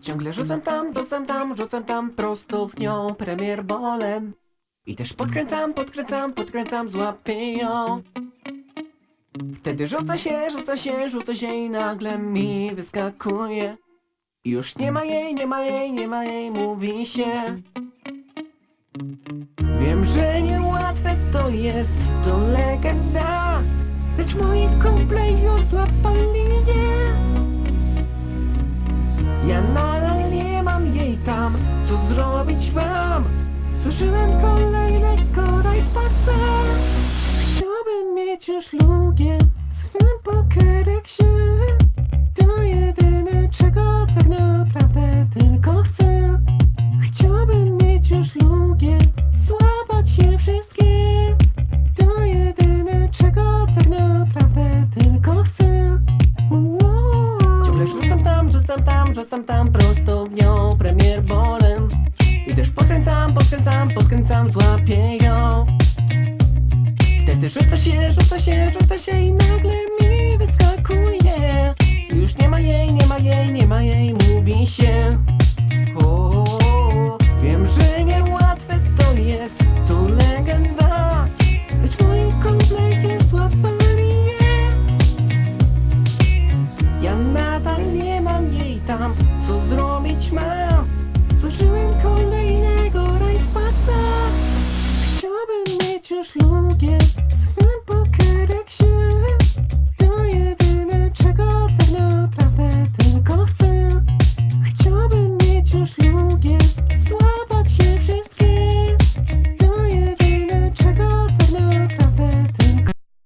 Ciągle rzucam tam, rzucam tam, rzucam tam prosto w nią premier bolem. I też podkręcam, podkręcam, podkręcam, złapię ją. Wtedy rzuca się, rzuca się, rzuca się i nagle mi wyskakuje. I Już nie ma jej, nie ma jej, nie ma jej, mówi się. Wiem, że to jest, to legenda. Lecz moi kumple już złapali je. Ja nadal nie mam jej tam, co zrobić mam? Zużyłem kolejnego rajd pasa. Chciałbym mieć już lugię w swym pokereksie. To jedyne, czego tak naprawdę tylko chcę. Chciałbym mieć już lugię, złapać je wszystkie. Rzucam tam, prosto w nią premier bolem. I też podkręcam, podkręcam, podkręcam, złapię ją. Wtedy rzuca się, rzuca się, rzuca się i nagle mi wyskakuje. Co zrobić mam?